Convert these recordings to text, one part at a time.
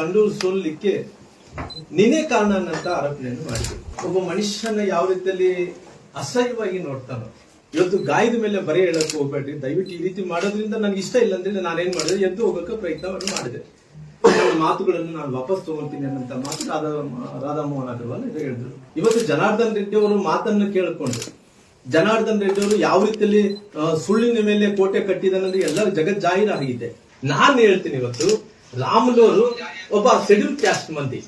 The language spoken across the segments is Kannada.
ಸಂಡೂರು ಸೋಲಿಕ್ಕೆ ನೀನೇ ಕಾರಣ ಅನ್ನಂತ ಆರೋಪಣೆಯನ್ನು ಮಾಡಿದ್ರು. ಒಬ್ಬ ಮನುಷ್ಯನ ಯಾವ ರೀತಿಯಲ್ಲಿ ಅಸಹ್ಯವಾಗಿ ನೋಡ್ತಾನೋ, ಇವತ್ತು ಗಾಯದ ಮೇಲೆ ಬರೆ ಹೇಳಕ್ ಹೋಗ್ಬೇಡ್ರಿ, ದಯವಿಟ್ಟು ಈ ರೀತಿ ಮಾಡೋದ್ರಿಂದ ನನ್ಗೆ ಇಷ್ಟ ಇಲ್ಲ ಅಂದ್ರೆ ನಾನೇನ್ ಮಾಡಿದೆ, ಎದ್ದು ಹೋಗಕ್ಕೆ ಪ್ರಯತ್ನವನ್ನು ಮಾಡಿದೆ. ಮಾತುಗಳನ್ನು ನಾನು ವಾಪಸ್ ತಗೊಳ್ತೀನಿ ಅನ್ನಂತ ಮಾತು ರಾಧಾ, ರಾಧಾಮೋಹನ್ ಅಗರ್ವಾಲ್ ಹೇಳಿದ್ರು. ಇವತ್ತು ಜನಾರ್ದನ್ ರೆಡ್ಡಿ ಅವರು ಮಾತನ್ನು ಕೇಳಿಕೊಂಡು, ಜನಾರ್ದನ್ ರೆಡ್ಡಿ ಅವರು ಯಾವ ರೀತಿಯಲ್ಲಿ ಸುಳ್ಳಿನ ಮೇಲೆ ಕೋಟೆ ಕಟ್ಟಿದಾನಂದ್ರೆ ಎಲ್ಲ ಜಗತ್ ಜಾಹೀರಾಗಿದೆ ನಾನು ಹೇಳ್ತೀನಿ ಇವತ್ತು ರಾಮುಲವರು ಒಬ್ಬ ಶೆಡ್ಯೂಲ್ ಕ್ಯಾಸ್ಟ್ ಮಂದಿ.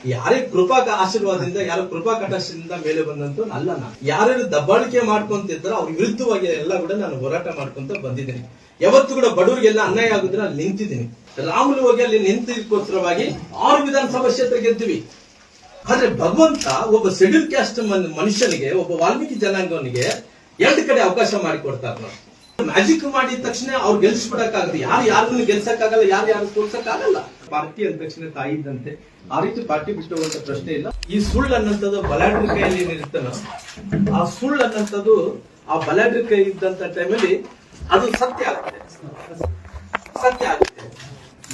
ಯಾರೇ ಕೃಪಾ ಆಶೀರ್ವಾದದಿಂದ, ಯಾರ ಕೃಪಾ ಕಟಾಕ್ಷದಿಂದ ಮೇಲೆ ಬಂದಂತ ಅಲ್ಲ ನಾನು. ಯಾರ್ಯಾರು ದಬ್ಬಾಳಿಕೆ ಮಾಡ್ಕೊಂತಿದ್ರ ಅವ್ರ ವಿರುದ್ಧವಾಗಿ ಎಲ್ಲ ಕೂಡ ನಾನು ಹೋರಾಟ ಮಾಡ್ಕೊಂತ ಬಂದಿದ್ದೀನಿ. ಯಾವತ್ತು ಕೂಡ ಬಡವರಿಗೆಲ್ಲ ಅನ್ಯಾಯ ಆಗುದ್ರೆ ಅಲ್ಲಿ ನಿಂತಿದ್ದೀನಿ. ರಾಮುಲು ಹೋಗಿ ಅಲ್ಲಿ ನಿಂತಿದ್ದಕ್ಕೋಸ್ಕರವಾಗಿ ಆರು ವಿಧಾನಸಭಾ ಕ್ಷೇತ್ರ ಗೆದ್ದಿವಿ. ಆದ್ರೆ ಭಗವಂತ ಒಬ್ಬ ಶೆಡ್ಯೂಲ್ ಕ್ಯಾಸ್ಟ್ ಮನುಷ್ಯನಿಗೆ, ಒಬ್ಬ ವಾಲ್ಮೀಕಿ ಜನಾಂಗವನಿಗೆ ಎರಡು ಕಡೆ ಅವಕಾಶ ಮಾಡಿಕೊಡ್ತಾರ ನಾವು ಮ್ಯಾಜಿಕ್ ಮಾಡಿದ ತಕ್ಷಣ ಅವ್ರು ಗೆಲ್ಸ್ಬಿಡಕ್ಕಾಗದು ಯಾರು ಯಾರನ್ನು ಗೆಲ್ಸಕ್ಕಾಗಲ್ಲ ಯಾರು ಯಾರು ಸೋಲ್ಸಕ್ಕಾಗಲ್ಲ ಪಾರ್ಟಿ ಅಂದ ತಕ್ಷಣ ತಾಯಿ ಇದ್ದಂತೆ. ಆ ರೀತಿ ಪಾರ್ಟಿ ಬಿಟ್ಟು ಹೋಗುವಂತ ಪ್ರಶ್ನೆ ಇಲ್ಲ. ಈ ಸುಳ್ಳು ಅನ್ನಂತದ್ದು ಬಲಾಢ್ರ ಕೈಯಲ್ಲಿ ಏನಿರುತ್ತಲ್ಲ ಆ ಸುಳ್ಳು ಅನ್ನಂತದ್ದು ಆ ಬಲಾಢ್ರ ಕೈ ಇದ್ದಂತ ಟೈಮಲ್ಲಿ ಅದು ಸತ್ಯ ಆಗುತ್ತೆ. ಸತ್ಯ ಆಗುತ್ತೆ.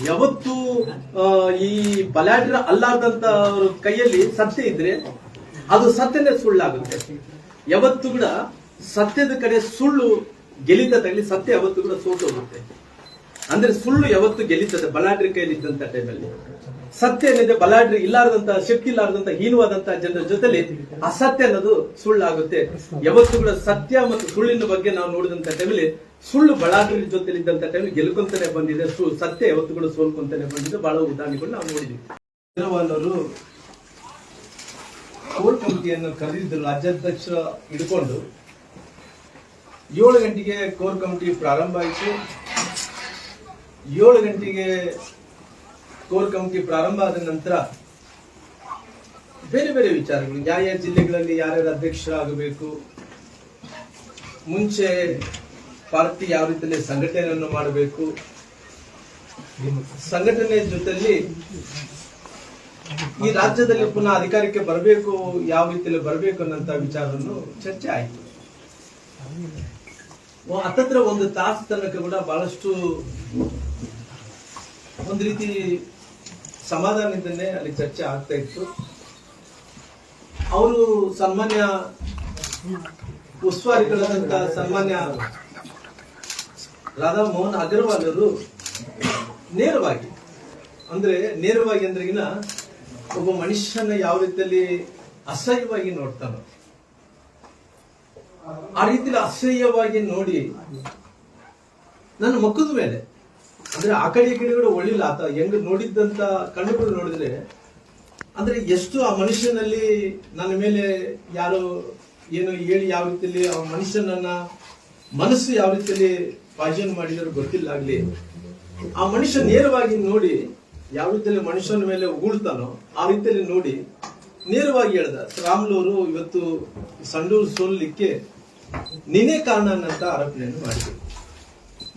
ಯಾವತ್ತು ಈ ಬಲಾಢ್ರ ಅಲ್ಲಾರ್ದಂತ ಅವ್ರ ಕೈಯಲ್ಲಿ ಸತ್ಯ ಇದ್ರೆ ಅದು ಸತ್ಯನೇ ಸುಳ್ಳಾಗುತ್ತೆ. ಯಾವತ್ತು ಕೂಡ ಸತ್ಯದ ಕಡೆ ಸುಳ್ಳು ಗೆಲಿತದಲ್ಲಿ ಸತ್ಯ ಯಾವತ್ತು ಕೂಡ ಸೋತೋಗುತ್ತೆ ಅಂದ್ರೆ ಸುಳ್ಳು ಯಾವತ್ತು ಗೆಲ್ಲಿತದೆ ಬಲಾಡ್ರಿ ಕೈಯಲ್ಲಿ ಇದ್ದಂತ ಟೈಮಲ್ಲಿ ಸತ್ಯ ಏನಿದೆ ಬಲಾಡ್ರಿ ಇಲ್ಲಾರದಂತಹ ಶಕ್ತಿ ಇಲ್ಲಾರದಂತ, ಹೀನವಾದಂತ ಜನರ ಜೊತೆಲಿ ಅಸತ್ಯ ಅನ್ನೋದು ಸುಳ್ಳಾಗುತ್ತೆ. ಯಾವತ್ತು ಕೂಡ ಸತ್ಯ ಮತ್ತು ಸುಳ್ಳಿನ ಬಗ್ಗೆ ನಾವು ನೋಡಿದಂತ ಟೈಮಲ್ಲಿ ಸುಳ್ಳು ಬಲಾಢ್ರ ಜೊತೆಲಿ ಇದ್ದಂತ ಟೈಮಲ್ಲಿ ಗೆಲ್ಕೊಂತಾನೆ ಬಂದಿದೆ. ಸತ್ಯ ಯಾವತ್ತು ಕೂಡ ಸೋಲ್ಕೊಂತಾನೆ ಬಂದಿದೆ. ಬಹಳ ಉದಾಹರಣೆಗಳು ನಾವು ನೋಡಿದ್ವಿ. ಅವರು ಕೋರ್ ಕಮಿಟಿಯನ್ನು ಕರೆದಿದ್ದರು. ರಾಜ್ಯಾಧ್ಯಕ್ಷ ಹಿಡ್ಕೊಂಡು ಏಳು ಗಂಟೆಗೆ ಕೋರ್ ಕಮಿಟಿ ಪ್ರಾರಂಭ ಆಯಿತು. ಏಳು ಗಂಟೆಗೆ ಕೋರ್ ಕಮಿಟಿ ಪ್ರಾರಂಭ ಆದ ನಂತರ ಬೇರೆ ಬೇರೆ ವಿಚಾರಗಳು, ಯಾವ ಯಾವ ಜಿಲ್ಲೆಗಳಲ್ಲಿ ಯಾರ್ಯಾರು ಅಧ್ಯಕ್ಷರಾಗಬೇಕು, ಮುಂಚೆ ಪಾರ್ಟಿ ಯಾವ ರೀತಿಯಲ್ಲಿ ಸಂಘಟನೆಯನ್ನು ಮಾಡಬೇಕು, ಸಂಘಟನೆ ಜೊತೆಯಲ್ಲಿ ಈ ರಾಜ್ಯದಲ್ಲಿ ಪುನಃ ಅಧಿಕಾರಕ್ಕೆ ಬರಬೇಕು, ಯಾವ ರೀತಿಯಲ್ಲಿ ಬರಬೇಕು ಅನ್ನೋಂಥ ವಿಚಾರವನ್ನು ಚರ್ಚೆ ಆಯಿತು. ಹತ್ತತ್ರ ಒಂದು ತಾಸು ತನಕ ಕೂಡ ಬಹಳಷ್ಟು ಒಂದು ರೀತಿ ಸಮಾಧಾನದಿಂದನೇ ಅಲ್ಲಿ ಚರ್ಚೆ ಆಗ್ತಾ ಇತ್ತು. ಅವರು ಸನ್ಮಾನ್ಯ ಉಸ್ತುವಾರಿಗಳಾದಂತ ಸನ್ಮಾನ್ಯ ರಾಧಾ ಮೋಹನ್ ಅಗರ್ವಾಲ್ ಅವರು ನೇರವಾಗಿ, ಅಂದ್ರೆ ನೇರವಾಗಿ ಅಂದ್ರೆಗಿನ ಒಬ್ಬ ಮನುಷ್ಯನ ಯಾವ ರೀತಿಯಲ್ಲಿ ಅಸಹ್ಯವಾಗಿ ನೋಡ್ತಾನೋ ಆ ರೀತಿಯಲ್ಲಿ ಅಸಹ್ಯವಾಗಿ ನೋಡಿ ನನ್ನ ಮುಖದ ಮೇಲೆ. ಅಂದ್ರೆ ಆ ಕಡೆ ಈ ಕಡೆಗಳು ಒಳ್ಳಿಲ್ಲ. ಆತ ಹೆಂಗ್ ನೋಡಿದ್ದಂತ ಕಣ್ಣುಗಳು ನೋಡಿದ್ರೆ, ಅಂದ್ರೆ ಎಷ್ಟು ಆ ಮನುಷ್ಯನಲ್ಲಿ ನನ್ನ ಮೇಲೆ ಯಾರು ಏನು ಹೇಳಿ ಯಾವ ರೀತಿಯಲ್ಲಿ ಆ ಮನುಷ್ಯನನ್ನ ಮನಸ್ಸು ಯಾವ ರೀತಿಯಲ್ಲಿ ಭಾಷಣ ಮಾಡಿದ್ರು ಗೊತ್ತಿಲ್ಲ ಆಗ್ಲಿ. ಆ ಮನುಷ್ಯ ನೇರವಾಗಿ ನೋಡಿ ಯಾವ ರೀತಿಯಲ್ಲಿ ಮನುಷ್ಯನ ಮೇಲೆ ಉಗುಳ್ತಾನೋ ಆ ರೀತಿಯಲ್ಲಿ ನೋಡಿ ನೇರವಾಗಿ ಹೇಳ್ದ. ರಾಮ್ಲೂರು ಇವತ್ತು ಸಂಡೂರು ಸೋಲಿಕ್ಕೆ ನೀನೇ ಕಾರಣ ಅಂತ ಆರೋಪಣೆಯನ್ನು ಮಾಡಿದೆ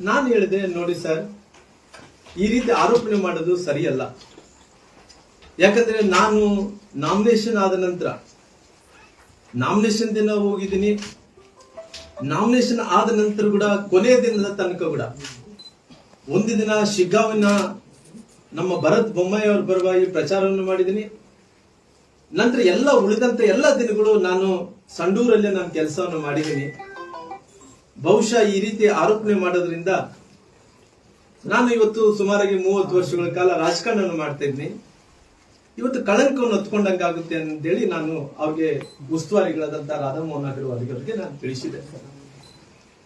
ನಾನು ಹೇಳಿದೆ, ನೋಡಿ ಸರ್, ಈ ರೀತಿ ಆರೋಪಣೆ ಮಾಡೋದು ಸರಿಯಲ್ಲ. ಯಾಕಂದ್ರೆ ನಾನು ನಾಮಿನೇಷನ್ ಆದ ನಂತರ, ನಾಮಿನೇಷನ್ ದಿನ ಹೋಗಿದ್ದೀನಿ. ನಾಮಿನೇಷನ್ ಆದ ನಂತರ ಕೂಡ, ಕೊನೆಯ ದಿನದ ತನಕ ಕೂಡ, ಒಂದು ದಿನ ಶಿಗ್ಗಾವಿನ ನಮ್ಮ ಭರತ್ ಬೊಮ್ಮಾಯಿ ಅವರ ಪರವಾಗಿ ಪ್ರಚಾರವನ್ನು ಮಾಡಿದ್ದೀನಿ. ನಂತರ ಎಲ್ಲ ಉಳಿದಂತ ಎಲ್ಲ ದಿನಗಳು ನಾನು ಸಂಡೂರಲ್ಲೇ ನಾನು ಕೆಲಸವನ್ನು ಮಾಡಿದ್ದೀನಿ. ಬಹುಶಃ ಈ ರೀತಿ ಆರೋಪಣೆ ಮಾಡೋದ್ರಿಂದ ನಾನು ಇವತ್ತು ಸುಮಾರಾಗಿ ಮೂವತ್ತು ವರ್ಷಗಳ ಕಾಲ ರಾಜಕಾರಣವನ್ನು ಮಾಡ್ತಾ ಇದ್ದೀನಿ. ಇವತ್ತು ಕಳಂಕವನ್ನು ಹೊತ್ಕೊಂಡಂಗಾಗುತ್ತೆ ಅಂತೇಳಿ ನಾನು ಅವ್ರಿಗೆ ಉಸ್ತುವಾರಿಗಳಾದಂತ ರಾಧಾಮೋಹನ್ ಅಗರ್ವಾಲ್ ಅವರಿಗೆ ನಾನು ತಿಳಿಸಿದೆ.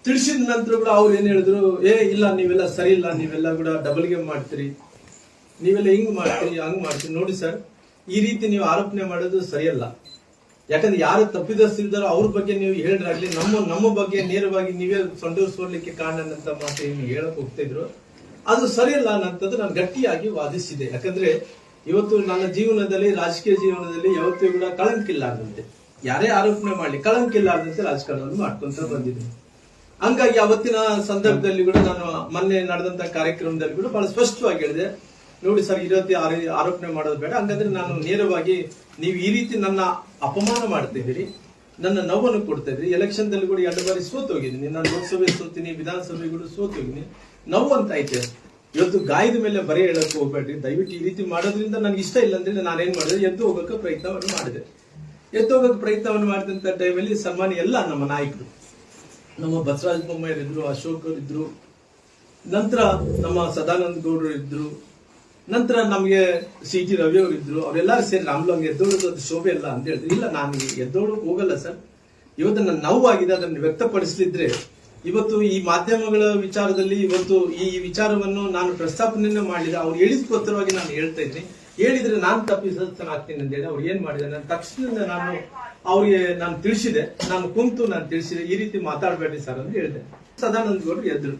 ತಿಳಿಸಿದ ನಂತರ ಕೂಡ ಅವ್ರು ಏನ್ ಹೇಳಿದ್ರು, ಏ, ಇಲ್ಲ, ನೀವೆಲ್ಲ ಸರಿ ಇಲ್ಲ, ನೀವೆಲ್ಲ ಕೂಡ ಡಬಲ್ ಗೇಮ್ ಮಾಡ್ತೀರಿ. ನೀವೆಲ್ಲ ಹಿಂಗ್ ಮಾಡ್ತೀರಿ, ಹಂಗ್ ಮಾಡ್ತೀರಿ. ನೋಡಿ ಸರ್ ಈ ರೀತಿ ನೀವು ಆರೋಪಣೆ ಮಾಡೋದು ಸರಿಯಲ್ಲ. ಯಾಕಂದ್ರೆ ಯಾರು ತಪ್ಪಿದಸ್ತಿದ್ದಾರೋ ಅವ್ರ ಬಗ್ಗೆ ನೀವು ಹೇಳಿದ್ರಾಗ್ಲಿ ನಮ್ಮ ನಮ್ಮ ಬಗ್ಗೆ ನೇರವಾಗಿ ನೀವೇ ಕಾರಣ ಅಂತ ಮಾತು ಏನು ಹೇಳಕ್ ಹೋಗ್ತಿದ್ರು ಅದು ಸರಿಯಲ್ಲ ಅನ್ನಂಥದ್ದು ನಾನು ಗಟ್ಟಿಯಾಗಿ ವಾದಿಸಿದೆ. ಯಾಕಂದ್ರೆ ಇವತ್ತು ನನ್ನ ಜೀವನದಲ್ಲಿ, ರಾಜಕೀಯ ಜೀವನದಲ್ಲಿ ಯಾವತ್ತೂ ಕೂಡ ಕಳಂಕ ಇಲ್ಲಾರ್ದಂತೆ ಯಾರೇ ಆರೋಪಣೆ ಮಾಡಲಿ ಕಳಂಕ ಇಲ್ಲಾರ್ದಂತೆ ರಾಜಕಾರಣವನ್ನು ಮಾಡ್ಕೊಂತ ಬಂದಿದ್ದೀನಿ ಹಂಗಾಗಿ ಅವತ್ತಿನ ಸಂದರ್ಭದಲ್ಲಿ ಕೂಡ ನಾನು ಮೊನ್ನೆ ನಡೆದಂತ ಕಾರ್ಯಕ್ರಮದಲ್ಲಿ ಕೂಡ ಬಹಳ ಸ್ಪಷ್ಟವಾಗಿ ಹೇಳಿದೆ. ನೋಡಿ ಸರ್ ಈ ರೀತಿ ಆರ- ಆರೋಪಣೆ ಮಾಡೋದು ಬೇಡ. ಹಂಗಂದ್ರೆ ನಾನು ನೇರವಾಗಿ ನೀವು ಈ ರೀತಿ ನನ್ನ ಅಪಮಾನ ಮಾಡ್ತಿದ್ದೀರಿ ನನ್ನ ನೋವನ್ನು ಕೊಡ್ತಾ ಇದ್ರಿ ಎಲೆಕ್ಷನ್ ದಲ್ಲಿ ಕೂಡ ಎರಡು ಬಾರಿ ಸೋತೋಗಿದ್ದೀನಿ ನಾನು ಲೋಕಸಭೆ ಸೋತೀನಿ ವಿಧಾನಸಭೆ ಕೂಡ ಸೋತೋಗಿನಿ ಹೋಗಿದ್ದೀನಿ. ನೋವು ಅಂತ ಐತೆ. ಇವತ್ತು ಗಾಯದ ಮೇಲೆ ಬರೆ ಹೇಳಕ್ ಹೋಗ್ಬೇಡ್ರಿ. ದಯವಿಟ್ಟು ಈ ರೀತಿ ಮಾಡೋದ್ರಿಂದ ನನಗೆ ಇಷ್ಟ ಇಲ್ಲ ಅಂದ್ರೆ ನಾನೇನ್ ಮಾಡಿದೆ? ಎದ್ದು ಹೋಗಕ್ಕೆ ಪ್ರಯತ್ನವನ್ನು ಮಾಡಿದೆ. ಎದ್ದು ಹೋಗಕ್ಕೆ ಪ್ರಯತ್ನವನ್ನು ಮಾಡಿದಂತ ಟೈಮಲ್ಲಿ ಸನ್ಮಾನ ಎಲ್ಲ ನಮ್ಮ ನಾಯಕರು, ನಮ್ಮ ಬಸವರಾಜ ಬೊಮ್ಮಾಯಿರಿದ್ರು ಅಶೋಕರು ಅಶೋಕ್ ಅವ್ರು ಇದ್ರು ನಂತರ ನಮ್ಮ ಸದಾನಂದ ಗೌಡರು ಇದ್ರು ನಂತರ ನಮಗೆ ಸಿ ಜಿ ರವಿ ಇದ್ರು. ಅವರೆಲ್ಲರೂ ಸೇರಿ ರಾಮ್ಲು ಹಂಗೆ ಎದ್ದೋಳೋದು ಶೋಭೆ ಇಲ್ಲ ಅಂತ ಹೇಳಿದ್ರು. ಇಲ್ಲ, ನಾನು ಎದ್ದೋಳಕ್ಕೆ ಹೋಗಲ್ಲ ಸರ್. ಇವತ್ತು ನನ್ನ ನೋವಾಗಿದೆ, ಅದನ್ನು ವ್ಯಕ್ತಪಡಿಸಲಿದ್ರೆ ಇವತ್ತು ಈ ಮಾಧ್ಯಮಗಳ ವಿಚಾರದಲ್ಲಿ ಇವತ್ತು ಈ ವಿಚಾರವನ್ನು ನಾನು ಪ್ರಸ್ತಾಪನೆಯನ್ನು ಮಾಡಿದ. ಅವ್ರು ಹೇಳಿದ್ಕೋತ್ತರವಾಗಿ ನಾನು ಹೇಳ್ತಾ ಇದ್ದೀನಿ. ಹೇಳಿದ್ರೆ ನಾನು ತಪ್ಪಿಸನಾಗ್ತೀನಿ ಅಂತ ಹೇಳಿ ಅವ್ರು ಏನ್ ಮಾಡಿದೆ ನಾನು ತಕ್ಷಣ ನಾನು ಅವ್ರಿಗೆ ನಾನು ತಿಳಿಸಿದೆ. ನಾನು ಕುಂತು ನಾನು ತಿಳಿಸಿದೆ. ಈ ರೀತಿ ಮಾತಾಡಬೇಡಿ ಸರ್ ಅಂತ ಹೇಳಿದೆ. ಸದಾನಂದ ಗೌಡ್ರು ಎದ್ರು.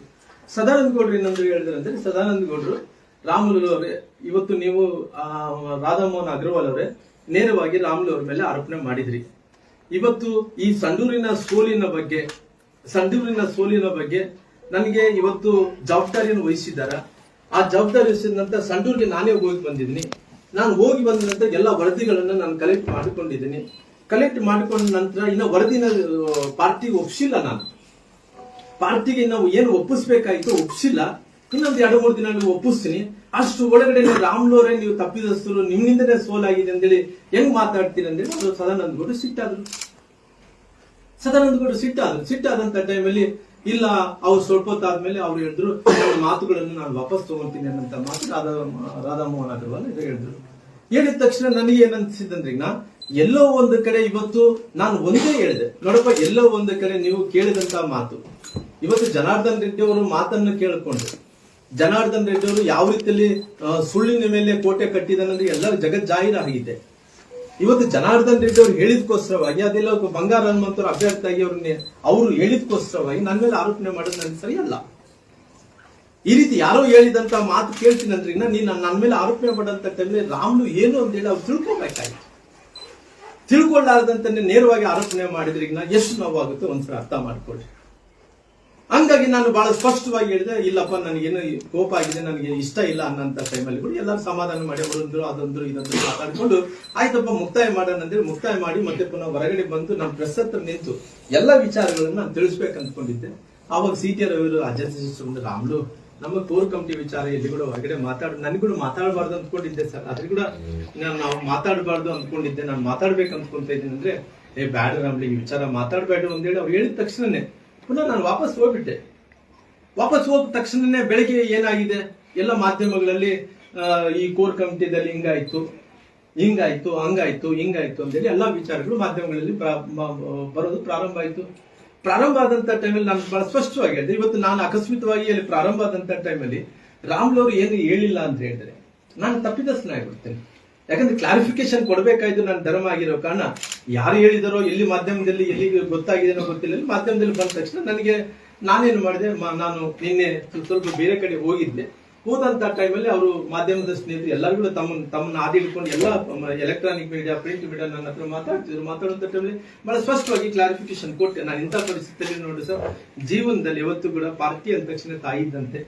ಸದಾನಂದ ಗೌಡ್ರು ಇನ್ನೊಂದು ಹೇಳಿದ್ರು ಅಂದ್ರೆ ಸದಾನಂದ ಗೌಡ್ರು ರಾಮುಲು ಅವರೇ, ಇವತ್ತು ನೀವು ರಾಧಾಮೋಹನ್ ಅಗ್ರವಾಲ್ ಅವರೇ, ನೇರವಾಗಿ ರಾಮುಲು ಅವ್ರ ಮೇಲೆ ಆರೋಪಣೆ ಮಾಡಿದ್ರಿ. ಇವತ್ತು ಈ ಸಂಡೂರಿನ ಸೋಲಿನ ಬಗ್ಗೆ, ಸಂಡೂರಿನ ಸೋಲಿನ ಬಗ್ಗೆ ನನಗೆ ಇವತ್ತು ಜವಾಬ್ದಾರಿಯನ್ನು ವಹಿಸಿದ್ದಾರ? ಆ ಜವಾಬ್ದಾರಿ ವಹಿಸಿದ ನಂತರ ಸಂಡೂರಿಗೆ ನಾನೇ ಹೋಗಿ ಬಂದಿದ್ದೀನಿ. ನಾನು ಹೋಗಿ ಬಂದ ನಂತರ ಎಲ್ಲ ವರದಿಗಳನ್ನು ನಾನು ಕಲೆಕ್ಟ್ ಮಾಡಿಕೊಂಡಿದ್ದೀನಿ. ಕಲೆಕ್ಟ್ ಮಾಡಿಕೊಂಡ ನಂತರ ಇನ್ನು ವರದಿನ ಪಾರ್ಟಿಗೆ ಒಪ್ಸಿಲ್ಲ ನಾನು. ಪಾರ್ಟಿಗೆ ನಾವು ಏನು ಒಪ್ಪಿಸ್ಬೇಕಾಯ್ತು ಒಪ್ಸಿಲ್ಲ. ಇನ್ನೊಂದು ಎರಡು ಮೂರು ದಿನ ನೀವು ಒಪ್ಪಿಸ್ತೀನಿ. ಅಷ್ಟು ಒಳಗಡೆ ನೀವು ರಾಮ್ಲೋರೆ ನೀವು ತಪ್ಪಿದಸ್ತರು ನಿಮ್ಮಿಂದನೇ ಸೋಲಾಗಿದೆ ಅಂತೇಳಿ ಹೆಂಗ್ ಮಾತಾಡ್ತೀನಿ ಅಂತೇಳಿ ಅವರು ಸದಾನಂದ ಗೌಡರು ಸಿಟ್ಟಾದ್ರು. ಸದಾನಂದ ಗೌಡರು ಸಿಟ್ಟಾದ್ರು. ಸಿಟ್ಟಾದಂತ ಟೈಮಲ್ಲಿ ಇಲ್ಲ, ಅವ್ರು ಸ್ವಲ್ಪ ಹೊತ್ತಾದ್ಮೇಲೆ ಅವ್ರು ಹೇಳಿದ್ರು ಮಾತುಗಳನ್ನು ನಾನು ವಾಪಸ್ ತಗೊಳ್ತೀನಿ ಅನ್ನಂತ ಮಾತು ರಾಧಾ, ರಾಧಾಮೋಹನ್ ಅಗರ್ವಾಲ್ ಹೇಳಿದ್ರು. ಹೇಳಿದ ತಕ್ಷಣ ನನಗೆ ಏನನ್ಸಿದಂದ್ರೆ ನಾ ಎಲ್ಲೋ ಒಂದು ಕಡೆ ಇವತ್ತು ನಾನು ಒಂದೇ ಹೇಳಿದೆ. ನೋಡಪ್ಪ, ಎಲ್ಲೋ ಒಂದು ಕಡೆ ನೀವು ಕೇಳಿದಂತ ಮಾತು. ಇವತ್ತು ಜನಾರ್ದನ್ ರೆಡ್ಡಿ ಅವರು ಮಾತನ್ನು ಕೇಳಿಕೊಂಡು ಜನಾರ್ದನ್ ರೆಡ್ಡಿ ಅವರು ಯಾವ ರೀತಿಯಲ್ಲಿ ಸುಳ್ಳಿನ ಮೇಲೆ ಕೋಟೆ ಕಟ್ಟಿದನಂದ್ರೆ ಎಲ್ಲರೂ ಜಗತ್ ಜಾಹೀರಾಗಿದೆ. ಇವತ್ತು ಜನಾರ್ದನ್ ರೆಡ್ಡಿ ಅವರು ಹೇಳಿದ್ಕೋಸ್ಕರವಾಗಿ, ಅದೆಲ್ಲ ಬಂಗಾರ ಹನುಮಂತರ ಅಭ್ಯರ್ಥಿಯಾಗಿ ಅವ್ರನ್ನೇ ಅವರು ಹೇಳಿದ್ಕೋಸ್ಕರವಾಗಿ ನನ್ನ ಮೇಲೆ ಆರೋಪಣೆ ಮಾಡೋದು ನನಗೆ ಸರಿಯಲ್ಲ. ಈ ರೀತಿ ಯಾರೋ ಹೇಳಿದಂತ ಮಾತು ಕೇಳ್ತೀನಂದ್ರೆ ನೀನ್ ನನ್ನ ಮೇಲೆ ಆರೋಪಣೆ ಮಾಡಂತ ಟೈಮ್ಲಿ ರಾಮ್ಲು ಏನು ಅಂತ ಹೇಳಿ ಅವ್ರು ತಿಳ್ಕೊಬೇಕಾಯ್ತು ತಿಳ್ಕೊಳ್ಳಾರ್ದಂತ ನೇರವಾಗಿ ಆರೋಪಣೆ ಮಾಡಿದ್ರೆ ಈಗ ಎಷ್ಟು ನೋವಾಗುತ್ತೆ ಒಂದ್ಸಲ ಅರ್ಥ ಮಾಡ್ಕೊಳ್ಳಿ. ಹಂಗಾಗಿ ನಾನು ಬಹಳ ಸ್ಪಷ್ಟವಾಗಿ ಹೇಳಿದೆ, ಇಲ್ಲಪ್ಪ, ನನಗೇನು ಕೋಪ ಆಗಿದೆ, ನನಗೆ ಇಷ್ಟ ಇಲ್ಲ ಅನ್ನೋಂಥ ಟೈಮಲ್ಲಿ ಕೂಡ ಎಲ್ಲರೂ ಸಮಾಧಾನ ಮಾಡಿ ಅವರೊಂದ್ರು, ಅದೊಂದ್ರು ಇದೊಂದು ಮಾತಾಡಿಕೊಂಡು, ಆಯ್ತಪ್ಪ, ಮುಕ್ತಾಯ ಮಾಡೋಣ ಅಂತೇಳಿ ಮುಕ್ತಾಯ ಮಾಡಿ ಮತ್ತೆ ಪುನಃ ಹೊರಗಡೆ ಬಂದು ನಾನು ಪ್ರೆಸ್ ಹತ್ರ ನಿಂತು ಎಲ್ಲ ವಿಚಾರಗಳನ್ನು ನಾನು ತಿಳಿಸ್ಬೇಕು ಅಂದ್ಕೊಂಡಿದ್ದೆ ಆವಾಗ ಸಿ ಟಿ ರವಿ ಅಧ್ಯಕ್ಷ ರಾಮ್ಲು, ನಮ್ಮ ಕೋರ್ ಕಮಿಟಿ ವಿಚಾರ ಇಲ್ಲಿ ಕೂಡ ಹೊರಗಡೆ ಮಾತಾಡ, ನನಗೆ ಕೂಡ ಮಾತಾಡಬಾರ್ದು ಅಂದ್ಕೊಂಡಿದ್ದೆ ಸರ್. ಅದ್ರ ಕೂಡ ನಾನು ನಾವು ಮಾತಾಡಬಾರ್ದು ಅಂದ್ಕೊಂಡಿದ್ದೆ ನಾನು ಮಾತಾಡ್ಬೇಕು ಅಂದ್ಕೊಂತ ಇದ್ದೀನಿ ಅಂದ್ರೆ, ಏ ಬ್ಯಾಡ ರಾಮ್ಲಿ, ಈ ವಿಚಾರ ಮಾತಾಡಬೇಡ ಅಂತೇಳಿ ಅವ್ರು ಹೇಳಿದ ತಕ್ಷಣನೇ ಪುನಃ ನಾನು ವಾಪಸ್ ಹೋಗ್ಬಿಟ್ಟೆ. ವಾಪಸ್ ಹೋದ ತಕ್ಷಣನೇ ಬೆಳಗ್ಗೆ ಏನಾಗಿದೆ? ಎಲ್ಲ ಮಾಧ್ಯಮಗಳಲ್ಲಿ ಈ ಕೋರ್ ಕಮಿಟಿದಲ್ಲಿ ಹಿಂಗಾಯ್ತು ಹಿಂಗಾಯ್ತು, ಹಂಗಾಯ್ತು, ಹಿಂಗಾಯ್ತು ಅಂತೇಳಿ ಎಲ್ಲ ವಿಚಾರಗಳು ಮಾಧ್ಯಮಗಳಲ್ಲಿ ಬರೋದು ಪ್ರಾರಂಭ ಆಯ್ತು. ಪ್ರಾರಂಭ ಆದಂತ ಟೈಮಲ್ಲಿ ನಾನು ಬಹಳ ಸ್ಪಷ್ಟವಾಗಿ ಹೇಳಿದೆ. ಇವತ್ತು ನಾನು ಅಕಸ್ಮಿತವಾಗಿ ಅಲ್ಲಿ ಪ್ರಾರಂಭ ಆದಂತ ಟೈಮಲ್ಲಿ ರಾಮ್ಲವ್ರು ಏನು ಹೇಳಿಲ್ಲ ಅಂತ ಹೇಳಿದ್ರೆ ನಾನು ತಪ್ಪಿದಸ್ತನಾಗ್ಬಿಡ್ತೇನೆ ಯಾಕಂದ್ರೆ ಕ್ಲಾರಿಫಿಕೇಶನ್ ಕೊಡಬೇಕಾಯ್ತು ನನ್ನ ಧರ್ಮ ಆಗಿರೋ ಕಾರಣ. ಯಾರು ಹೇಳಿದಾರೋ, ಎಲ್ಲಿ ಮಾಧ್ಯಮದಲ್ಲಿ ಎಲ್ಲಿ ಗೊತ್ತಾಗಿದೆನೋ ಗೊತ್ತಿಲ್ಲ. ಮಾಧ್ಯಮದಲ್ಲಿ ಬಂದ ತಕ್ಷಣ ನನಗೆ ನಾನೇನು ಮಾಡಿದೆ ನಾನು ನಿನ್ನೆ ಸ್ವಲ್ಪ ಬೇರೆ ಕಡೆ ಹೋಗಿದ್ದೆ. ಹೋದಂತ ಟೈಮಲ್ಲಿ ಅವರು ಮಾಧ್ಯಮದ ಸ್ನೇಹಿತರು ಎಲ್ಲರೂ ಕೂಡ ತಮ್ಮ ತಮ್ಮನ್ನ ಆದಿ ಹಿಡ್ಕೊಂಡು ಎಲ್ಲ ಎಲೆಕ್ಟ್ರಾನಿಕ್ ಮೀಡಿಯಾ ಪ್ರಿಂಟ್ ಮೀಡಿಯಾ ನನ್ನ ಹತ್ರ ಮಾತಾಡ್ತಿದ್ರು. ಮಾತಾಡುವಂತ ಟೈಮಲ್ಲಿ ಬಹಳ ಸ್ಪಷ್ಟವಾಗಿ ಕ್ಲಾರಿಫಿಕೇಶನ್ ಕೊಟ್ಟೆ. ನಾನು ಇಂಥ ಪರಿಸ್ಥಿತಿಯಲ್ಲಿ ನೋಡಿ ಸರ್, ಜೀವನದಲ್ಲಿ ಇವತ್ತು ಕೂಡ ಪಾರ್ಟಿ ಅಂದ ತಕ್ಷಣ ತಾಯಿ ಇದ್ದಂತೆ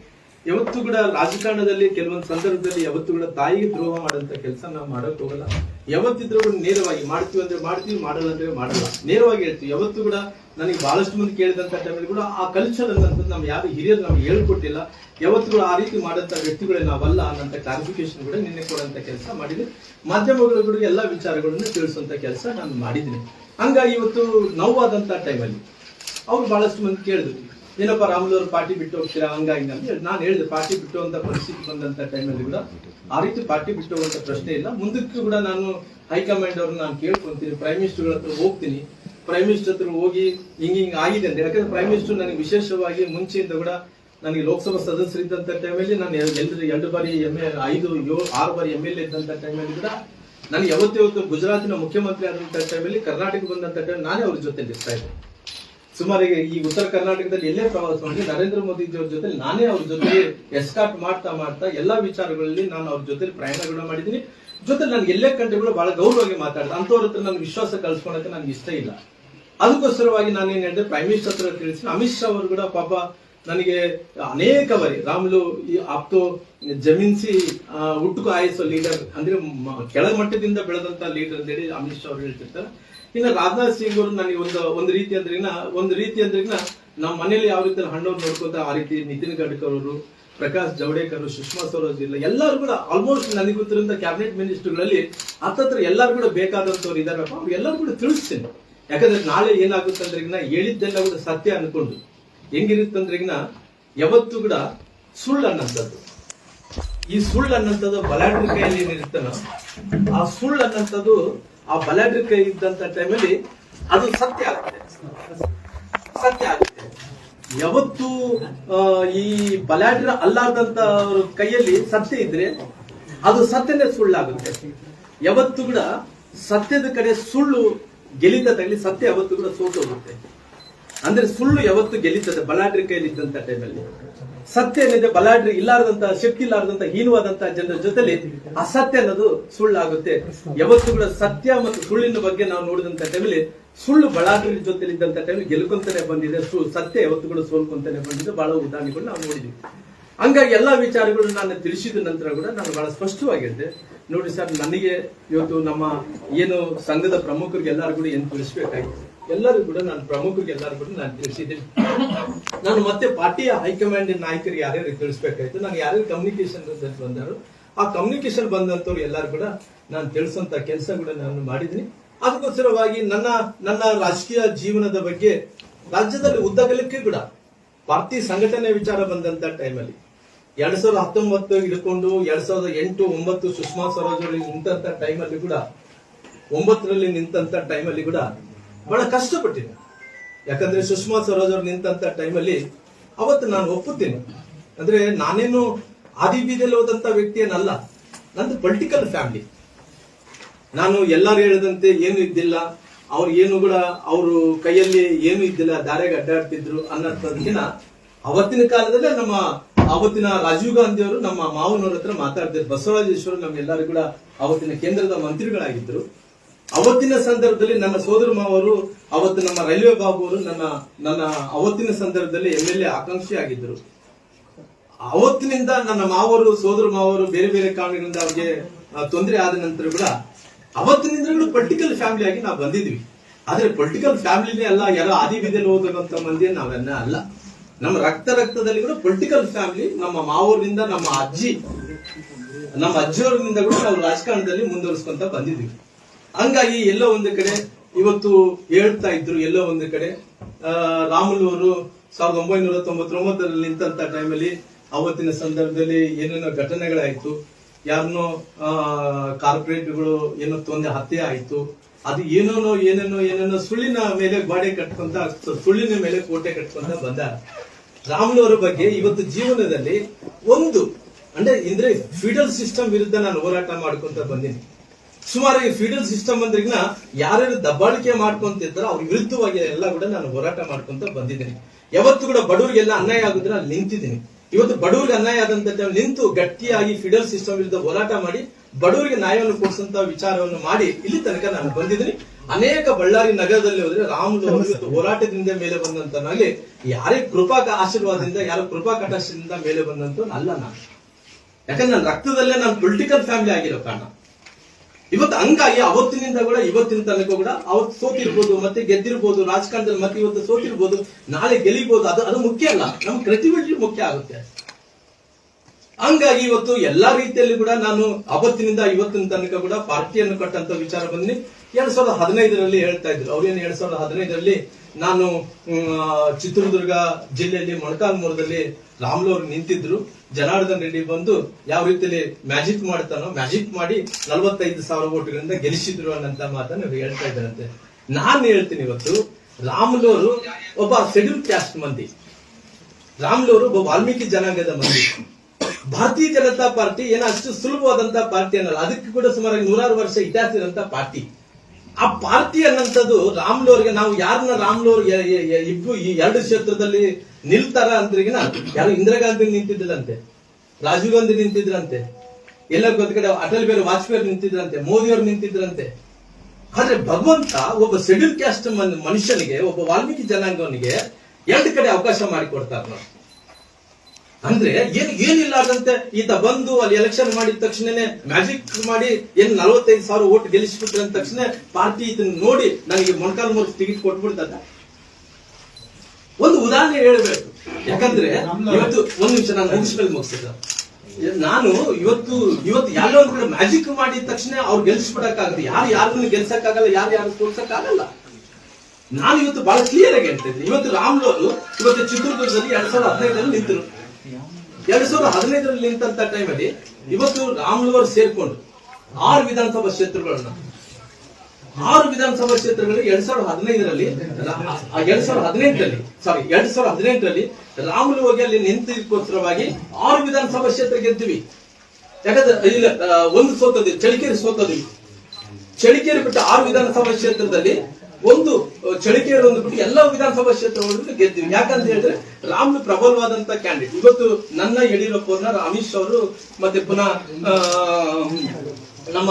ಯಾವತ್ತೂ ಕೂಡ ರಾಜಕಾರಣದಲ್ಲಿ, ಕೆಲವೊಂದು ಸಂದರ್ಭದಲ್ಲಿ ಯಾವತ್ತೂ ಕೂಡ ತಾಯಿಗೆ ದ್ರೋಹ ಮಾಡಂತ ಕೆಲಸ ನಾವು ಮಾಡಕ್ ಹೋಗಲ್ಲ. ಯಾವತ್ತಿದ್ರೂ ಕೂಡ ನೇರವಾಗಿ ಮಾಡ್ತೀವಿ ಅಂದ್ರೆ ಮಾಡ್ತೀವಿ, ಮಾಡಲ್ಲ ಅಂದ್ರೆ ಮಾಡಲ್ಲ. ನೇರವಾಗಿ ಹೇಳ್ತೀವಿ. ಯಾವತ್ತೂ ಕೂಡ ನನಗೆ ಬಹಳಷ್ಟು ಮಂದಿ ಕೇಳಿದಂತ ಟೈಮಲ್ಲಿ ಕೂಡ ಆ ಕಲ್ಚರ್ ಅನ್ನೋದು ನಾವು ಯಾರು ಹಿರಿಯರು ನಮ್ಗೆ ಹೇಳ್ಕೊಟ್ಟಿಲ್ಲ. ಯಾವತ್ತು ಕೂಡ ಆ ರೀತಿ ಮಾಡಂತ ವ್ಯಕ್ತಿಗಳೇ ನಾವಲ್ಲ ಅನ್ನೋಂಥ ಕ್ಲಾರಿಫಿಕೇಶನ್ ಕೂಡ ನಿನ್ನೆ ಕೊಡಂತ ಕೆಲಸ ಮಾಡಿದೆ ಮಾಧ್ಯಮಗಳು ಎಲ್ಲಾ ವಿಚಾರಗಳನ್ನು ತಿಳಿಸುವಂತ ಕೆಲಸ ನಾನು ಮಾಡಿದ್ದೀನಿ. ಹಂಗಾಗಿ ಇವತ್ತು ನೋವಾದಂತ ಟೈಮಲ್ಲಿ ಅವ್ರು ಬಹಳಷ್ಟು ಮಂದಿ ಕೇಳಿದ್ರು. ಏನಪ್ಪ ರಾಮುಲವ್ರು ಪಾರ್ಟಿ ಬಿಟ್ಟು ಹೋಗ್ತೀರಾ? ಹಂಗಾಗಿ ಅಂತ ಹೇಳಿ ನಾನು ಹೇಳಿದೆ, ಪಾರ್ಟಿ ಬಿಟ್ಟು ಅಂತ ಪರಿಸ್ಥಿತಿ ಬಂದಂತ ಟೈಮಲ್ಲಿ ಕೂಡ ಆ ರೀತಿ ಪಾರ್ಟಿ ಬಿಟ್ಟು ಹೋಗುವಂತ ಪ್ರಶ್ನೆ ಇಲ್ಲ. ಮುಂದಕ್ಕೂ ಕೂಡ ನಾನು ಹೈಕಮಾಂಡ್ ಅವ್ರನ್ನ ನಾನು ಕೇಳ್ಕೊಂತೀನಿ. ಪ್ರೈಮ್ ಮಿನಿಸ್ಟರ್ ಹತ್ರ ಹೋಗ್ತೀನಿ. ಪ್ರೈಮ್ ಮಿನಿಸ್ಟರ್ ಹತ್ರ ಹೋಗಿ ಹಿಂಗ ಹಿಂಗ ಆಗಿದೆ ಅಂತ ಯಾಕಂದ್ರೆ ಪ್ರೈಮ್ ಮಿನಿಸ್ಟರ್ ನನಗೆ ವಿಶೇಷವಾಗಿ ಮುಂಚೆಯಿಂದ ಕೂಡ ನನಗೆ ಲೋಕಸಭಾ ಸದಸ್ಯರಿದ್ದಂತ ಟೈಮಲ್ಲಿ ನಾನು ಎಲ್ಲರೂ ಎರಡು ಬಾರಿ ಎಂ ಎಲ್ ಐದು ಏಳು ಆರು ಬಾರಿ ಎಂ ಎಲ್ ಎ ಇದ್ದಂತ ಟೈಮಲ್ಲಿ ಕೂಡ ನನಗೆ ಯಾವತ್ತೂ ಗುಜರಾತಿನ ಮುಖ್ಯಮಂತ್ರಿ ಆದಂತ ಟೈಮಲ್ಲಿ ಕರ್ನಾಟಕ ಬಂದಂತ ಟೈಮ್ ನಾನೇ ಅವ್ರ ಜೊತೆ ಇರ್ತಾ ಇದ್ದೆ. ಸುಮಾರು ಈಗ ಈ ಉತ್ತರ ಕರ್ನಾಟಕದಲ್ಲಿ ಎಲ್ಲೇ ಪ್ರವಾಸ ಮಾಡಿ ನರೇಂದ್ರ ಮೋದಿ ಅವ್ರ ಜೊತೆ ನಾನೇ ಅವ್ರ ಜೊತೆ ಎಸ್ಕಾಟ್ ಮಾಡ್ತಾ ಮಾಡ್ತಾ ಎಲ್ಲಾ ವಿಚಾರಗಳಲ್ಲಿ ನಾನು ಅವ್ರ ಜೊತೆ ಪ್ರಯಾಣ ಕೂಡ ಮಾಡಿದ್ದೀನಿ. ಜೊತೆ ನನ್ಗೆ ಎಲ್ಲೇ ಕಂಟ್ರಿಗಳು ಬಹಳ ಗೌರವವಾಗಿ ಮಾತಾಡ್ತಾ ಅಂತವ್ರ ಹತ್ರ ನನ್ಗೆ ವಿಶ್ವಾಸ ಕಳ್ಸ್ಕೊಳಕ್ಕೆ ನನ್ಗೆ ಇಷ್ಟ ಇಲ್ಲ. ಅದಕ್ಕೋಸ್ಕರವಾಗಿ ನಾನು ಏನ್ ಹೇಳಿದೆ ಪ್ರೈಮ್ ಮಿನಿಸ್ಟರ್ ಹತ್ರ ತಿಳಿಸಿ ಅಮಿತ್ ಶಾ ಅವರು ಕೂಡ ಪಾಪ ನನಗೆ ಅನೇಕ ಬಾರಿ, ರಾಮ್ಲು ಈ ಆಪ್ತೋ ಜಮೀನ್ಸಿ ಹುಟ್ಟುಕು ಆಯಿಸೋ ಲೀಡರ್ ಅಂದ್ರೆ ಕೆಳಮಟ್ಟದಿಂದ ಬೆಳೆದಂತ ಲೀಡರ್ ಅಂತ ಹೇಳಿ ಅಮಿತ್ ಶಾ ಅವರು ಹೇಳ್ತಿರ್ತಾರೆ. ಇನ್ನು ರಾಜನಾಥ್ ಸಿಂಗ್ ಅವರು ನನಗೆ ಒಂದು ಒಂದು ರೀತಿ ಅಂದ್ರಿಗಿನ ಒಂದು ರೀತಿ ಅಂದ್ರಿಗಿನ ನಮ್ಮ ಮನೇಲಿ ಯಾವ ರೀತಿ ಹಣ್ಣವ್ರು ನೋಡ್ಕೊಂತ ಆ ರೀತಿ ನಿತಿನ್ ಗಡ್ಕರ್ ಅವರು ಪ್ರಕಾಶ್ ಜಾವಡೇಕರ್, ಸುಷ್ಮಾ ಸ್ವರಾಜ್ ಇಲ್ಲ, ಎಲ್ಲರೂ ಕೂಡ ಆಲ್ಮೋಸ್ಟ್ ನನಗೆ ಕ್ಯಾಬಿನೆಟ್ ಮಿನಿಸ್ಟರ್ಗಳಲ್ಲಿ ಹತ್ತತ್ರ ಎಲ್ಲರೂ ಕೂಡ ಬೇಕಾದಂತವ್ರು ಇದಾರಪ್ಪ ಅವ್ರು ಎಲ್ಲರೂ ಕೂಡ ತಿಳಿಸ್ತೇನೆ. ಯಾಕಂದ್ರೆ ನಾಳೆ ಏನಾಗುತ್ತೆ ಅಂದ್ರೆ ಈಗ ನಾ ಹೇಳಿದ್ದೆಲ್ಲ ಕೂಡ ಸತ್ಯ ಅನ್ಕೊಂಡು ಹೆಂಗಿರುತ್ತಂದ್ರೆ ಈಗ ಯಾವತ್ತು ಕೂಡ ಸುಳ್ಳು ಅನ್ನಂಥದ್ದು ಈ ಸುಳ್ಳು ಅನ್ನಂಥದ್ದು ಕೈಯಲ್ಲಿ ಏನಿರುತ್ತನೋ ಆ ಸುಳ್ಳು ಅನ್ನಂಥದ್ದು ಆ ಬಲಗಕ್ಕೆ ಇದ್ದಂತ ಟೈಮಲ್ಲಿ ಅದು ಸತ್ಯ ಆಗುತ್ತೆ. ಸತ್ಯ ಆಗುತ್ತೆ. ಯಾವತ್ತು ಈ ಬಲಾಡ್ರ ಅಲ್ಲಾರ್ದಂತ ಕೈಯಲ್ಲಿ ಸತ್ಯ ಇದ್ರೆ ಅದು ಸತ್ಯನೇ ಸುಳ್ಳಾಗುತ್ತೆ. ಯಾವತ್ತು ಕೂಡ ಸತ್ಯದ ಕಡೆ ಸುಳ್ಳು ಗೆಲಿತದಲ್ಲಿ ಸತ್ಯ ಯಾವತ್ತು ಕೂಡ ಸೋತೋಗುತ್ತೆ. ಅಂದ್ರೆ ಸುಳ್ಳು ಯಾವತ್ತು ಗೆಲ್ಲುತ್ತದೆ ಬಲಾಢ್ರಿ ಕೈಲಿದ್ದಂತ ಟೈಮಲ್ಲಿ ಸತ್ಯ ಏನಿದೆ ಬಲಾಢ್ರಿ ಇಲ್ಲಾರದಂತ ಶಕ್ತಿ ಇಲ್ಲಾರದಂತ, ಹೀನವಾದಂತ ಜನರ ಜೊತೆಲಿ ಅಸತ್ಯ ಅನ್ನೋದು ಸುಳ್ಳಾಗುತ್ತೆ. ಯಾವತ್ತು ಕೂಡ ಸತ್ಯ ಮತ್ತು ಸುಳ್ಳಿನ ಬಗ್ಗೆ ನಾವು ನೋಡಿದಂತ ಟೈಮಲ್ಲಿ ಸುಳ್ಳು ಬಲಾಢ್ರ ಜೊತೆಲಿ ಇದ್ದಂತ ಟೈಮ್ ಗೆಲ್ಕೊಂತಾನೆ ಬಂದಿದೆ. ಸತ್ಯ ಯಾವತ್ತು ಕೂಡ ಸೋಲ್ಕೊಂತಾನೆ ಬಂದಿದೆ. ಬಹಳ ಉದಾಹರಣೆಗಳು ನಾವು ನೋಡಿದ್ವಿ. ಹಂಗಾಗಿ ಎಲ್ಲಾ ವಿಚಾರಗಳು ನಾನು ತಿಳಿಸಿದ ನಂತರ ಕೂಡ ನಾನು ಬಹಳ ಸ್ಪಷ್ಟವಾಗಿದ್ದೆ ನೋಡಿ ಸರ್, ನನಗೆ ಇವತ್ತು ನಮ್ಮ ಏನು ಸಂಘದ ಪ್ರಮುಖರಿಗೆ ಎಲ್ಲರೂ ಕೂಡ ಏನು ತಿಳಿಸ್ಬೇಕಾಗಿತ್ತು. ಎಲ್ಲರೂ ಕೂಡ ನಾನು ಪ್ರಮುಖರಿಗೆ ಎಲ್ಲರೂ ಕೂಡ ನಾನು ತಿಳಿಸಿದ್ದೀನಿ ನಾನು ಮತ್ತೆ ಪಾರ್ಟಿಯ ಹೈಕಮಾಂಡ್ ನಾಯಕರಿಗೆ ಯಾರ್ಯಾರು ತಿಳಿಸ್ಬೇಕಾಯ್ತು. ನಾನು ಯಾರ್ಯಾರು ಕಮ್ಯುನಿಕೇಶನ್ ಬಂದರು, ಆ ಕಮ್ಯುನಿಕೇಶನ್ ಬಂದಂತವ್ರು ಎಲ್ಲರೂ ಕೂಡ ನಾನು ತಿಳಿಸುವಂತ ಕೆಲಸ ಕೂಡ ನಾನು ಮಾಡಿದ್ದೀನಿ. ಅದಕ್ಕೋಸ್ಕರವಾಗಿ ನನ್ನ ನನ್ನ ರಾಜಕೀಯ ಜೀವನದ ಬಗ್ಗೆ ರಾಜ್ಯದಲ್ಲಿ ಉದ್ದಗಲಕ್ಕೆ ಕೂಡ ಪಾರ್ಟಿ ಸಂಘಟನೆ ವಿಚಾರ ಬಂದಂತ ಟೈಮಲ್ಲಿ ಎರಡ್ ಸಾವಿರದ ಹತ್ತೊಂಬತ್ತು ಹಿಡ್ಕೊಂಡು ಎರಡ್ ಸಾವಿರದ ಎಂಟು, ಒಂಬತ್ತು ಸುಷ್ಮಾ ಸ್ವರಾಜ್ ನಿಂತಂತ ಟೈಮಲ್ಲಿ ಕೂಡ, ಒಂಬತ್ತರಲ್ಲಿ ನಿಂತಂತ ಟೈಮಲ್ಲಿ ಕೂಡ ಬಹಳ ಕಷ್ಟಪಟ್ಟಿದ್ದೆ. ಯಾಕಂದ್ರೆ ಸುಷ್ಮಾ ಸ್ವರಾಜ್ ಅವರು ನಿಂತಂತ ಟೈಮಲ್ಲಿ ಅವತ್ತು ನಾನು ಒಪ್ಪುತ್ತೇನೆ. ಅಂದ್ರೆ ನಾನೇನು ಆದಿ ಬೀದಿಯಲ್ಲಿ ಹೋದಂತ ವ್ಯಕ್ತಿ ಏನಲ್ಲ ನಂದು ಪೊಲಿಟಿಕಲ್ ಫ್ಯಾಮಿಲಿ ನಾನು ಎಲ್ಲರೂ ಹೇಳಿದಂತೆ ಏನು ಇದ್ದಿಲ್ಲ. ಅವ್ರು ಏನು ಕೂಡ ಅವರು ಕೈಯಲ್ಲಿ ಏನು ಇದ್ದಿಲ್ಲ, ದಾರಿಗೆ ಅಡ್ಡಾಡ್ತಿದ್ರು ಅನ್ನೋದಿನ ಅವತ್ತಿನ ಕಾಲದಲ್ಲೇ ನಮ್ಮ ಅವತ್ತಿನ ರಾಜೀವ್ ಗಾಂಧಿ ಅವರು ನಮ್ಮ ಮಾವನವ್ರ ಹತ್ರ ಮಾತಾಡ್ತಿದ್ರು. ಬಸವರಾಜೇಶ್ವರ ನಮ್ಮೆಲ್ಲರೂ ಕೂಡ ಅವತ್ತಿನ ಕೇಂದ್ರದ ಮಂತ್ರಿಗಳಾಗಿದ್ರು ಅವತ್ತಿನ ಸಂದರ್ಭದಲ್ಲಿ ನನ್ನ ಸೋದರ ಮಾವರು ಅವತ್ತು ನಮ್ಮ ರೈಲ್ವೆ ಬಾಬು ಅವರು ನನ್ನ ನನ್ನ ಅವತ್ತಿನ ಸಂದರ್ಭದಲ್ಲಿ ಎಂ ಎಲ್ ಎ ಆಕಾಂಕ್ಷಿ ಆಗಿದ್ದರು. ಅವತ್ತಿನಿಂದ ನನ್ನ ಮಾವರು, ಸೋದರ ಮಾವರು ಬೇರೆ ಬೇರೆ ಕಾರಣಗಳಿಂದ ಅವ್ರಿಗೆ ತೊಂದರೆ ಆದ ನಂತರ ಕೂಡ ಅವತ್ತಿನಿಂದ ಪೊಲಿಟಿಕಲ್ ಫ್ಯಾಮಿಲಿ ಆಗಿ ನಾವು ಬಂದಿದ್ವಿ. ಆದ್ರೆ ಪೊಲಿಟಿಕಲ್ ಫ್ಯಾಮಿಲಿನೇ ಅಲ್ಲ, ಯಾರೋ ಆದಿ ಬಿದಿಯಲ್ಲಿ ಹೋಗ್ತಕ್ಕಂಥ ಮಂದಿ ನಾವೆಲ್ಲ ಅಲ್ಲ. ನಮ್ಮ ರಕ್ತ ರಕ್ತದಲ್ಲಿ ಕೂಡ ಪೊಲಿಟಿಕಲ್ ಫ್ಯಾಮಿಲಿ ನಮ್ಮ ಮಾವೂರಿನಿಂದ ನಮ್ಮ ಅಜ್ಜಿ, ನಮ್ಮ ಅಜ್ಜಿಯವರಿಂದ ಕೂಡ ನಾವು ರಾಜಕಾರಣದಲ್ಲಿ ಮುಂದುವರಿಸ್ಕೊಂತ ಬಂದಿದ್ವಿ. ಹಂಗಾಗಿ ಎಲ್ಲೋ ಒಂದು ಕಡೆ ಇವತ್ತು ಹೇಳ್ತಾ ಇದ್ರು, ಎಲ್ಲೋ ಒಂದು ಕಡೆ. ರಾಮುಲು ಅವರು ಸಾವಿರದ ಒಂಬೈನೂರ ತೊಂಬತ್ತೊಂಬತ್ತರಲ್ಲಿ ನಿಂತ ಟೈಮಲ್ಲಿ ಅವತ್ತಿನ ಸಂದರ್ಭದಲ್ಲಿ ಏನೇನೋ ಘಟನೆಗಳಾಯ್ತು ಯಾರನ್ನೋ ಕಾರ್ಪೊರೇಟ್ಗಳು ಏನೋ ತೊಂದರೆ, ಹತ್ಯೆ ಆಯ್ತು. ಅದು ಏನೇನೋ ಏನೇನೋ ಏನೇನೋ ಸುಳ್ಳಿನ ಮೇಲೆ ಗೋಡೆ ಕಟ್ಕೊಂತ, ಸುಳ್ಳಿನ ಮೇಲೆ ಕೋಟೆ ಕಟ್ಕೊಂತ ಬಂದ ರಾಮುಲು ಅವರ ಬಗ್ಗೆ ಇವತ್ತು ಜೀವನದಲ್ಲಿ ಒಂದು, ಅಂದ್ರೆ ಅಂದ್ರೆ ಫೀಡಲ್ ಸಿಸ್ಟಮ್ ವಿರುದ್ಧ ನಾನು ಹೋರಾಟ ಮಾಡ್ಕೊಂತ ಬಂದೀನಿ. ಸುಮಾರು ಈ ಫೀಡಲ್ ಸಿಸ್ಟಮ್ ಅಂದ್ರಿಗಿನ ಯಾರ್ಯಾರು ದಬ್ಬಾಳಿಕೆ ಮಾಡ್ಕೊಂತಿರ್ತಾರೋ ಅವ್ರ ವಿರುದ್ಧವಾಗಿ ಎಲ್ಲ ಕೂಡ ನಾನು ಹೋರಾಟ ಮಾಡ್ಕೊಂತ ಬಂದಿದ್ದೀನಿ. ಯಾವತ್ತು ಕೂಡ ಬಡವರಿಗೆಲ್ಲ ಅನ್ಯಾಯ ಆಗುದ್ರೆ ನಾನು ನಿಂತಿದ್ದೀನಿ. ಇವತ್ತು ಬಡವರಿಗೆ ಅನ್ಯಾಯ ಆದಂತ ಟೈಮ್ ನಿಂತು ಗಟ್ಟಿಯಾಗಿ ಫಿಡಲ್ ಸಿಸ್ಟಮ್ ವಿರುದ್ಧ ಹೋರಾಟ ಮಾಡಿ, ಬಡವರಿಗೆ ನ್ಯಾಯವನ್ನು ಕೊಡಿಸಂತ ವಿಚಾರವನ್ನು ಮಾಡಿ ಇಲ್ಲಿ ತನಕ ನಾನು ಬಂದಿದ್ದೀನಿ. ಅನೇಕ ಬಳ್ಳಾರಿ ನಗರದಲ್ಲಿ ಹೋದ್ರೆ ಇವತ್ತು ಹೋರಾಟದಿಂದ ಮೇಲೆ ಬಂದಂತನಾಗಿ ಯಾರೇ ಕೃಪಾ ಆಶೀರ್ವಾದದಿಂದ, ಯಾರ ಕೃಪಾ ಕಟಾಶದಿಂದ ಮೇಲೆ ಬಂದಂತ ಅಲ್ಲ ನಾನು. ಯಾಕಂದ್ರೆ ನನ್ನ ರಕ್ತದಲ್ಲೇ ನಾನು ಪೊಲಿಟಿಕಲ್ ಫ್ಯಾಮಿಲಿ ಆಗಿರೋ ಕಾರಣ. ಇವತ್ತು ಹಂಗಾಗಿ ಅವತ್ತಿನಿಂದ ಕೂಡ ಇವತ್ತಿನ ತನಕ ಕೂಡ ಅವತ್ತು ಸೋತಿರ್ಬೋದು, ಮತ್ತೆ ಗೆದ್ದಿರ್ಬೋದು, ರಾಜಕಾರಣದಲ್ಲಿ ಮತ್ತೆ ಇವತ್ತು ಸೋತಿರ್ಬೋದು, ನಾಳೆ ಗೆಲಿಬಹುದು ಅದು ಅದು ಮುಖ್ಯ ಅಲ್ಲ. ನಮ್ ಕ್ರೆಡಿಬಿಲಿಟಿ ಮುಖ್ಯ ಆಗುತ್ತೆ. ಹಂಗಾಗಿ ಇವತ್ತು ಎಲ್ಲಾ ರೀತಿಯಲ್ಲಿ ಕೂಡ ನಾನು ಅವತ್ತಿನಿಂದ ಇವತ್ತಿನ ತನಕ ಕೂಡ ಪಾರ್ಟಿಯನ್ನು ಕಟ್ಟಂತ ವಿಚಾರ ಬಂದಿನಿ. ಎರಡ್ ಸಾವಿರದ ಹದಿನೈದರಲ್ಲಿ ಹೇಳ್ತಾ ಇದ್ರು. ಅವ್ರೇನು ಎರಡ್ ಸಾವಿರದ ಹದಿನೈದರಲ್ಲಿ ನಾನು ಚಿತ್ರದುರ್ಗ ಜಿಲ್ಲೆಯಲ್ಲಿ ಮೊಳಕಾಲ್ಮೂರದಲ್ಲಿ ರಾಮ್ಲೋರ್ ನಿಂತಿದ್ರು. ಜನಾರ್ದನ್ ರೆಡ್ಡಿ ಬಂದು ಯಾವ ರೀತಿಯಲ್ಲಿ ಮ್ಯಾಜಿಕ್ ಮಾಡ್ತಾನೋ, ಮ್ಯಾಜಿಕ್ ಮಾಡಿ ನಲವತ್ತೈದು ಸಾವಿರ ಓಟುಗಳಿಂದ ಗೆಲ್ಲಿಸಿದ್ರು ಅನ್ನಂತ ಮಾತನ್ನು ಹೇಳ್ತಾ ಇದ್ದಾರಂತೆ. ನಾನು ಹೇಳ್ತೀನಿ ಇವತ್ತು, ರಾಮ್ಲೋರು ಒಬ್ಬ ಶೆಡ್ಯೂಲ್ ಕ್ಯಾಸ್ಟ್ ಮಂದಿ. ರಾಮ್ಲೋರು ಒಬ್ಬ ವಾಲ್ಮೀಕಿ ಜನಾಂಗದ ಮಂದಿ. ಭಾರತೀಯ ಜನತಾ ಪಾರ್ಟಿ ಏನೋ ಅಷ್ಟು ಸುಲಭವಾದಂತಹ ಪಾರ್ಟಿ ಅನ್ನಲ್ಲ. ಅದಕ್ಕೆ ಕೂಡ ಸುಮಾರು ನೂರಾರು ವರ್ಷ ಇತಿಹಾಸ ಇರುವಂತಹ ಪಾರ್ಟಿ. ಆ ಪಾರ್ಟಿ ಅನ್ನಂಥದ್ದು ರಾಮ್ಲೋರ್ಗೆ ನಾವು ಯಾರನ್ನ ರಾಮ್ಲೋರ್ ಇಬ್ಬರು ಈ ಎರಡು ಕ್ಷೇತ್ರದಲ್ಲಿ ನಿಲ್ತಾರ ಅಂದ್ರಿಗಿನ ಯಾರು ಇಂದಿರಾ ಗಾಂಧಿ ನಿಂತಿದ್ರಂತೆ, ರಾಜೀವ್ ಗಾಂಧಿ ನಿಂತಿದ್ರಂತೆ ಎಲ್ಲ ಗೊತ್ತ ಅಟಲ್ ಬಿಹಾರಿ ವಾಜಪೇಯಿ ನಿಂತಿದ್ರಂತೆ, ಮೋದಿ ಅವರು ನಿಂತಿದ್ರಂತೆ. ಆದ್ರೆ ಭಗವಂತ ಒಬ್ಬ ಶೆಡ್ಯೂಲ್ ಕ್ಯಾಸ್ಟ್ ಮನುಷ್ಯನಿಗೆ, ಒಬ್ಬ ವಾಲ್ಮೀಕಿ ಜನಾಂಗವನಿಗೆ ಎರಡು ಕಡೆ ಅವಕಾಶ ಮಾಡಿಕೊಡ್ತಾರ ನಾವು ಅಂದ್ರೆ ಏನ್ ಏನಿಲ್ಲಾರ್ದಂತೆ ಈತ ಬಂದು ಅಲ್ಲಿ ಎಲೆಕ್ಷನ್ ಮಾಡಿದ ತಕ್ಷಣನೇ ಮ್ಯಾಜಿಕ್ ಮಾಡಿ ಏನ್ ನಲವತ್ತೈದು ಸಾವಿರ ಓಟ್ ಗೆಲ್ಲಿಸ್ಬಿಟ್ರೆ ಅಂದ ತಕ್ಷಣ ಪಾರ್ಟಿ ಇದನ್ನ ನೋಡಿ ನನಗೆ ಮೊಣಕಾಲ್ ಮೂರು ಟಿಕೆಟ್ ಕೊಟ್ಬಿಡ್ತದ. ಒಂದು ಉದಾಹರಣೆ ಹೇಳಬೇಕು. ಯಾಕಂದ್ರೆ ಇವತ್ತು ಒಂದ್ ನಿಮಿಷ ನಾನು ಮುಗಿಸ್ಮೇಲೆ ಮುಗಿಸಿದ ನಾನು ಇವತ್ತು ಇವತ್ತು ಯಾರೋ ಒಂದ್ ಕಡೆ ಮ್ಯಾಜಿಕ್ ಮಾಡಿದ ತಕ್ಷಣ ಅವ್ರು ಗೆಲ್ಸ್ಬಿಡಕ್ಕಾಗಲ್ಲ ಯಾರು ಯಾರನ್ನು ಗೆಲ್ಸಕ್ಕಾಗಲ್ಲ ಯಾರು ಯಾರು ಸೋಲ್ಸಕ್ಕಾಗಲ್ಲ. ನಾನು ಇವತ್ತು ಬಹಳ ಕ್ಲಿಯರ್ ಆಗಿ ಹೇಳ್ತಾ ಇದ್ದೀನಿ. ಇವತ್ತು ರಾಮ್ಲೋರು ಇವತ್ತು ಚಿತ್ರದುರ್ಗದಲ್ಲಿ ಎರಡ್ ಸಾವಿರದ ಹದಿನೈದರಲ್ಲಿ ನಿಂತರು. ಎರಡ್ ಸಾವಿರದ ಹದಿನೈದರಲ್ಲಿ ನಿಂತಂತ ಟೈಮಲ್ಲಿ ಇವತ್ತು ರಾಮ್ಲು ಅವರು ಸೇರ್ಕೊಂಡು ಆರು ವಿಧಾನಸಭಾ ಕ್ಷೇತ್ರಗಳನ್ನ, ಆರು ವಿಧಾನಸಭಾ ಕ್ಷೇತ್ರಗಳಲ್ಲಿ ಎರಡ್ ಸಾವಿರದ ಹದಿನೈದರಲ್ಲಿ ಎರಡ್ ಸಾವಿರದ ಹದಿನೆಂಟರಲ್ಲಿ ಸಾರಿ ಎರಡ್ ಸಾವಿರದ ಹದಿನೆಂಟರಲ್ಲಿ ರಾಮುಲು ಹೋಗಿ ಅಲ್ಲಿ ನಿಂತಿದ್ದಕ್ಕೋಸ್ಕರವಾಗಿ ಆರು ವಿಧಾನಸಭಾ ಕ್ಷೇತ್ರ ಗೆದ್ದಿವಿ. ಯಾಕಂದ್ರೆ ಒಂದು ಸೋತದ್ವಿ ಚಳಿಕೇರಿ ಸೋತದ್ವಿ ಚಳಿಕೇರಿ ಬಿಟ್ಟು ಆರು ವಿಧಾನಸಭಾ ಕ್ಷೇತ್ರದಲ್ಲಿ ಒಂದು ಆ, ಚಳಿಕೇರಿ ಒಂದು ಬಿಟ್ಟು ಎಲ್ಲ ವಿಧಾನಸಭಾ ಕ್ಷೇತ್ರಗಳಲ್ಲಿ ಗೆದ್ದಿವಿ. ಯಾಕಂತ ಹೇಳಿದ್ರೆ ರಾಮ್ಲು ಪ್ರಬಲವಾದಂತ ಕ್ಯಾಂಡಿಡೇಟ್ ಇವತ್ತು ನನ್ನ ಯಡಿಯೂರಪ್ಪನ ಅಮಿತ್ ಅವರು ಮತ್ತೆ ಪುನಃ ನಮ್ಮ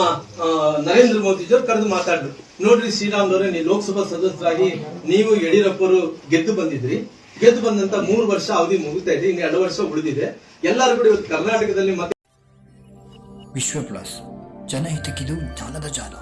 ನರೇಂದ್ರ ಮೋದಿಜಿಯವರು ಕರೆದು ಮಾತಾಡಿದ್ರು ನೋಡ್ರಿ ಶ್ರೀರಾಮ್ರೆ ನೀವು ಲೋಕಸಭಾ ಸದಸ್ಯರಾಗಿ ನೀವು ಯಡಿಯೂರಪ್ಪರು ಗೆದ್ದು ಬಂದಿದ್ರಿ. ಗೆದ್ದು ಬಂದಂತ ಮೂರು ವರ್ಷ ಅವಧಿ ಮುಗಿತಾ ಇದೆ ಇನ್ನು ಎರಡು ವರ್ಷ ಉಳಿದಿದೆ. ಎಲ್ಲರೂ ಕೂಡ ಇವತ್ತು ಕರ್ನಾಟಕದಲ್ಲಿ ಮತ್ತೆ ವಿಶ್ವ ಪ್ಲಸ್ ಜನಹಿತಕ್ಕಿದು ಜಾಲದ ಜಾಲ.